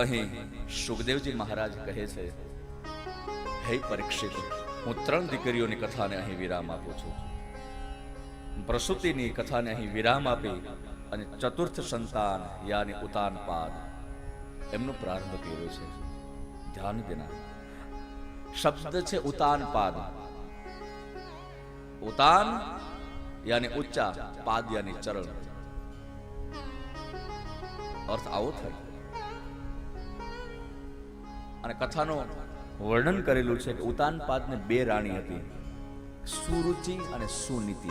અહીં સુખદેવજી મહારાજ કહે છે, હે પરીક્ષિત, હું ત્રણ દીકરીઓની કથાને અહીં વિરામ આપું છું. પ્રસૂતિની કથાને અહીં વિરામ આપી અને ચતુર્થ સંતાન યાની ઉતાનપાદ એમનો પ્રારંભ કર્યો છે. ધ્યાન દેના શબ્દ છે ઉતાનપાદ ઉતાન યાની ઉચ્ચા પાદ યાની ચરણ. અર્થ આવો થાય. અને કથાનો વર્ણન કરેલું છે કે ઉતાનપાદને બે રાણી હતી. સુરુચિ અને સુનીતિ.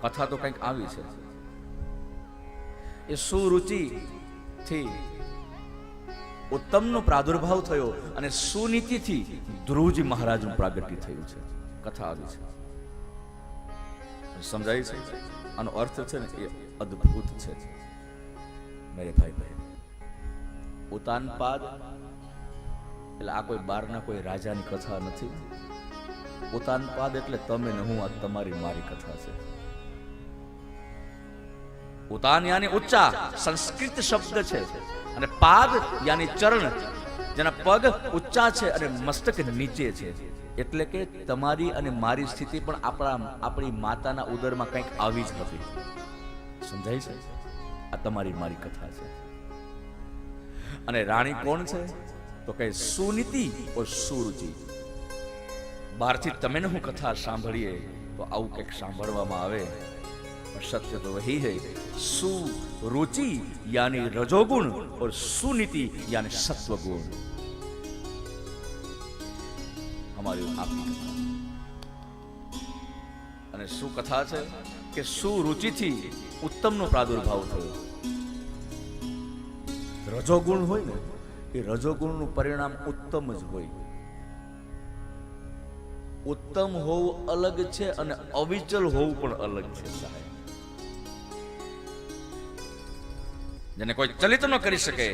કથા તો કંઈક આવી છે. એ સુરુચિ થી ઉત્તમનો પ્રાદુર્ભાવ થયો અને સુનીતિથી ધ્રુવજી મહારાજનું પ્રાગટ્ય થયું છે. કથા આવી છે. સમજાય છે? આનો અર્થ છે ને એ અદ્ભુત છે. મેરે ભાઈ ભાઈ ઉતાનપાદ એટલે આ કોઈ બારના કોઈ રાજાની કથા નથી. ઉતાનપાદ એટલે તમે ને હું આ તમારી મારી કથા છે. ઉતાન યાની ઉચ્ચા સંસ્કૃત શબ્દ છે અને પાદ યાની ચરણ જેના પગ ઉચ્ચા છે અને મસ્તક નીચે છે. એટલે કે તમારી અને મારી સ્થિતિ પણ આપણા આપણી માતાના ઉદરમાં કંઈક આવી જ હતી સમજાય છે? આ તમારી મારી કથા છે. અને રાણી કોણ છે? તો કહે, સુનીતિ ઓ સુરજી. બહારથી તમે ને હું કથા સાંભળીએ, તો આવું કંઈક સાંભળવામાં આવે. સત્ય તો વહી હૈ, સુરુચિ યાની રજોગુણ ઓર સુનીતિ યાની સત્વગુણ. અમારી આપની કથા અને શું કથા છે? કે સુરુચિથી ઉત્તમનો પ્રાદુર્ભાવ થયો. રજોગુણ હોય ને એ રજોગુણનું પરિણામ ઉત્તમ જ હોય. ઉત્તમ હોવું અલગ છે અને અવિચલ હોવું પણ અલગ છે, સાહેબ. જેને કોઈ ચલિત ન કરી શકે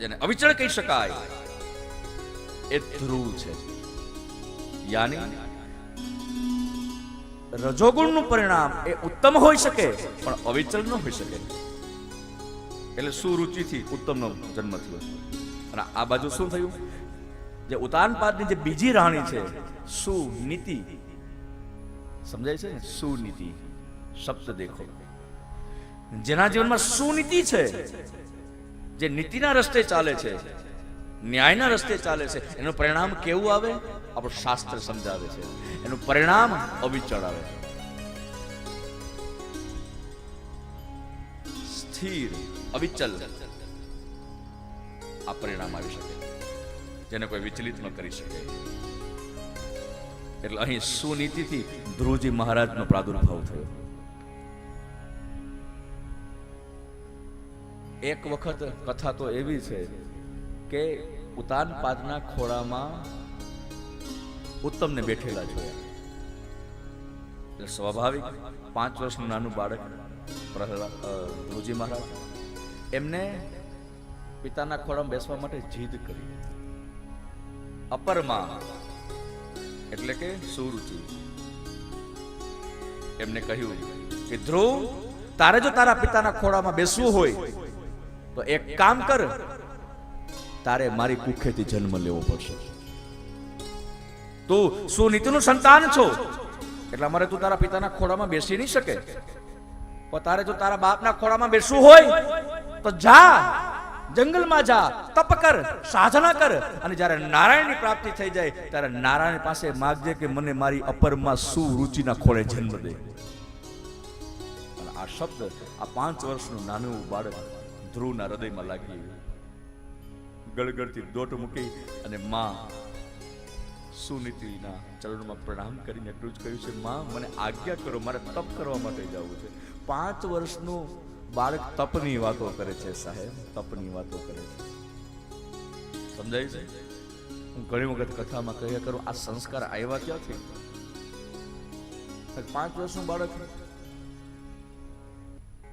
જેને અવિચળ કહી શકાય, એ ધ્રુવ છે. યાની રજોગુણનું પરિણામ એ ઉત્તમ હોઈ શકે, પણ અવિચલ ન હોઈ શકે. એટલે સુરુચિથી ઉત્તમનો જન્મ થયો. અને આ બાજુ શું થયું? જે ઉતાનપાદની જે બીજી રાણી છે, સુનીતિ. સમજાય છે? સુનીતિ. શબ્દ દેખો. જેના જીવનમાં સુનીતિ છે, જે નીતિના રસ્તે ચાલે છે, ન્યાયના રસ્તે ચાલે છે, એનું પરિણામ કેવું આવે? આપણું શાસ્ત્ર સમજાવે છે. એનું પરિણામ અવિચળ આવે. સ્થિર, અવિચલ. આ પરિણામ આવી શકે. જેને કોઈ વિચલિત ન કરી શકે. એટલે અહીં સુનીતિથી ધ્રુવજી મહારાજનો પ્રાદુર્ભાવ થયો. એક વખત કથા તો એવી છે કે ઉતાનપાદના ખોળામાં ઉત્તમને બેઠેલા જોયા. એટલે સ્વાભાવિક પાંચ વર્ષનું નાનું બાળક પ્રહલાદ ધ્રુવજી મહારાજ, એમને પિતાના ખોળામાં બેસવા માટે જીદ કરી. અપરમાં, એટલે કે સુરુચિ. એમને કહ્યું કે, ધ્રુવ, તારે જો તારા પિતાના ખોળામાં બેસવું હોય, તો એક કામ કર, તારે મારી કુખેથી જન્મ લેવો પડશે. તું સુનીતિનું સંતાન છો, એટલે અમારે તું તારા પિતાના ખોળામાં બેસી નહીં શકે. પણ તારે જો તારા બાપના ખોળામાં બેસવું હોય, તો જા. જંગલમાં જા, તપ કર, સાધના કર. અને જ્યારે નારાયણની પ્રાપ્તિ થઈ જાય, ત્યારે નારાયણ પાસે માગજે કે મને મારી અપરમાં સુરુચિના ખોળે જન્મ દે. આ શબ્દ આ પાંચ વર્ષનું નાનું બાળક ધ્રુવના હૃદયમાં લાગી ગળગળતી દોટ મૂકી અને માં સુનીતિના ચરણમાં પ્રણામ કરીને એટલું જ કહ્યું છે, માં, મને આજ્ઞા કરો, મારે તપ કરવા માટે જવું છે. પાંચ વર્ષનું બાળક તપની વાતો કરે છે, સાહેબ. તપની વાતો કરે છે. સમજાય છે? હું ઘણી વખત કથામાં કહ્યા કરું, આ સંસ્કાર આવ્યા ક્યાંથી? પાંચ વર્ષનું બાળક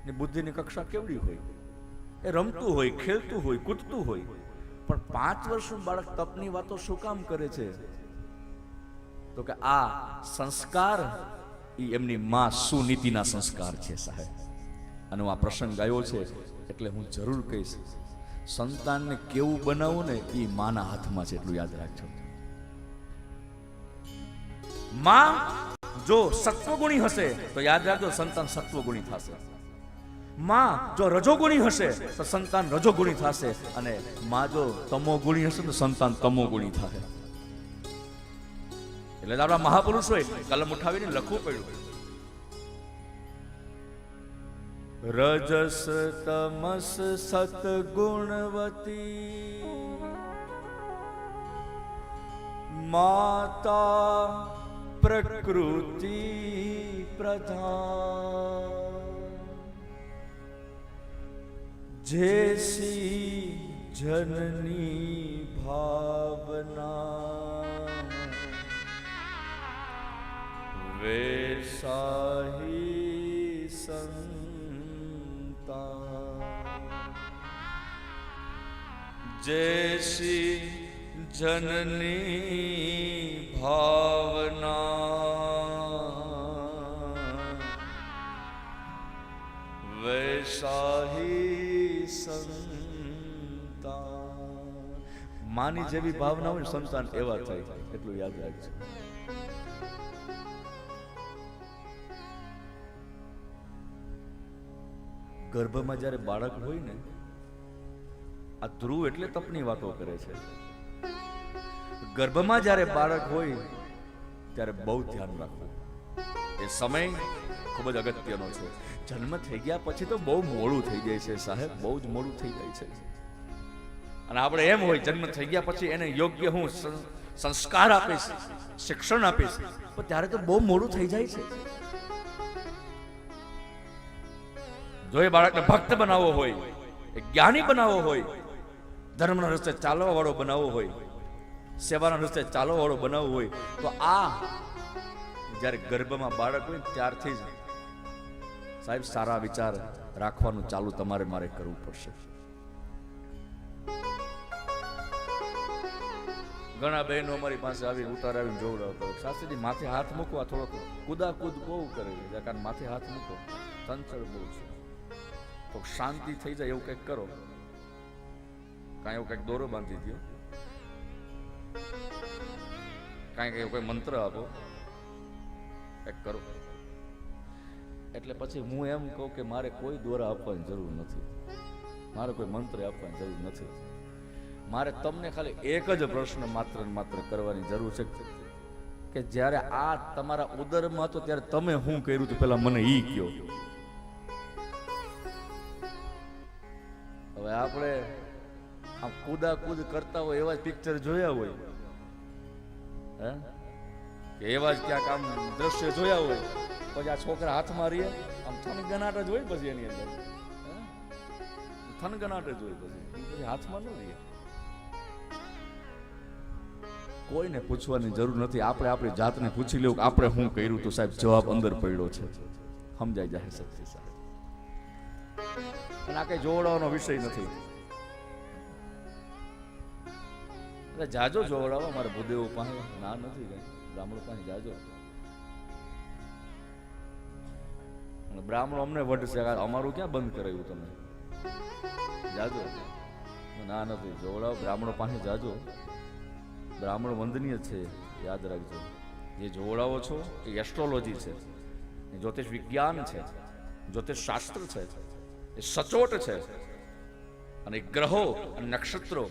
ને બુદ્ધિની કક્ષા કેવડી હોય? એ રમતું હોય, ખેલતું હોય, કૂદતું હોય. પણ પાંચ વર્ષનું બાળક તપની વાતો શું કામ કરે છે? તો કે આ સંસ્કાર એ એમની માં સુનીતિના સંસ્કાર છે, સાહેબ. હું આ પ્રસંગ ગાયો છે, એટલે હું જરૂર કહીશ, સંતાનને કેવું બનાવવું ને એ માના હાથમાં છે એટલું યાદ રાખજો. માં, જો સત્વગુણી હશે, તો યાદ રાખજો સંતાન સત્વગુણી થશે. માં, જો રજોગુણી હશે, તો સંતાન રજોગુણી થશે. અને માં, જો તમોગુણી હશે, તો સંતાન તમોગુણી થશે. એટલે આપણા મહાપુરુષોએ કલમ ઉઠાવીને લખવું પડ્યું. રજસ તમસ સતગુણવતી. માતા પ્રકૃતિ પ્રધાન. જેસી જનની ભાવના. વેસાહી સંતા જેસી જનની ભાવના વૈસાહી સંતા માની જેવી ભાવના હોય ને સંતાન એવા થાય એટલું યાદ રાખજો ગર્ભમાં જ્યારે બાળક હોય ને આ ધ્રુવ એટલે તપની વાતો કરે છે. ગર્ભમાં જ્યારે બાળક હોય, ત્યારે બહુ ધ્યાન રાખવું. એ સમય ખૂબ જ અગત્યનો છે. જન્મ થઈ ગયા પછી તો બહુ મોડું થઈ જાય છે સાહેબ, બહુ જ મોડું થઈ જાય છે. અને આપણે એમ હોય, જન્મ થઈ ગયા પછી એને યોગ્ય હું સંસ્કાર આપીશ, શિક્ષણ આપીશ, પણ ત્યારે તો બહુ મોડું થઈ જાય છે. જો એ બાળકને ભક્ત બનાવવો હોય, એ જ્ઞાની બનાવવો હોય ધર્મના રસ્તે ચાલવા વાળો બનાવવો હોય, સેવાના રસ્તે ચાલવા વાળો બનાવવો હોય, તો આ જ્યારે ગર્ભમાં બાળક હોય ત્યારથી જ સાહેબ સારા વિચાર રાખવાનું ચાલુ તમારે મારે કરવું પડશે. ઘણા બહેનો અમારી પાસે આવી ઉતાર આવીને જોવડાવતા હોય શાસ્ત્રીજી માથે હાથ મૂકો આ થોડોક કુદા કૂદ બહુ કરે છે. કારણ માથે હાથ મૂકો. ચંચળ બહુ છે. તો શાંતિ થઈ જાય એવું કંઈક કરો. કાંઈ એવું કંઈક દોરો બાંધી દો કાંઈક કંઈ કોઈ મંત્ર આપો. કંઈક કરો. એટલે પછી હું એમ કહું કે મારે કોઈ દોરા આપવાની જરૂર નથી. મારે કોઈ મંત્ર આપવાની જરૂર નથી. મારે તમને ખાલી એક જ પ્રશ્ન માત્ર માત્ર કરવાની જરૂર છે કે જ્યારે આ તમારા ઉદરમાં હતો ત્યારે તમે શું કર્યું હતું? પેલા મને ઈ કયો. હવે આપણે આમ કુદા કુદ કરતા હોય એવા જ પિક્ચર જોયા હોય. હે? કે એવા જ ક્યાંક આમ દ્રશ્ય જોયા હોય. પછી આ છોકરા હાથમાં રહીએ આમ થનગનાટ જ હોય પછી એની અંદર. થનગનાટ જ હોય પછી. પછી હાથમાં ન રહીએ કોઈને પૂછવાની જરૂર નથી. આપણે આપણી જાતને પૂછી લેવું કે આપણે શું કર્યું તો સાહેબ જવાબ અંદર પડ્યો છે. સમજાઈ જાય સત્ય સાહેબ અને આ કઈ જોવડાવવાનો વિષય નથી. એટલે જાજો જોવડાવો મારે ભૂદેવો પાસે ના નથી કઈ. બ્રાહ્મણો પાસે જાજો. બ્રાહ્મણ અમને વઢશે અમારું ક્યાં બંધ કરાયું તમે? જાજો. ના નથી, જોવડાવો, બ્રાહ્મણો પાસે જાજો. બ્રાહ્મણ વંદનીય છે, યાદ રાખજો. જે જોવડાવો છો, એ એસ્ટ્રોલોજી છે. એ જ્યોતિષ વિજ્ઞાન છે. જ્યોતિષ શાસ્ત્ર છે. એ સચોટ છે. અને ગ્રહો અને નક્ષત્રો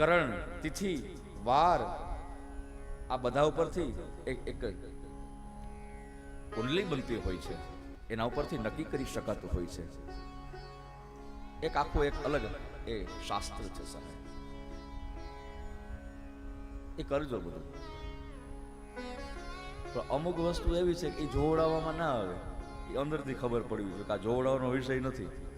કરણ, તિથિ, વાર. આ બધા ઉપરથી એક એક કુંડલી બનતી હોય છે. એના ઉપરથી નક્કી કરી શકાતું હોય છે. એક આખું એક અલગ એ શાસ્ત્ર છે સાહેબ. એ કરજો બધું. પણ અમુક વસ્તુ એવી છે કે એ જોવડાવવામાં ના આવે. એ અંદરથી ખબર પડવી જોઈએ કે આ જોવડાવવાનો વિષય નથી.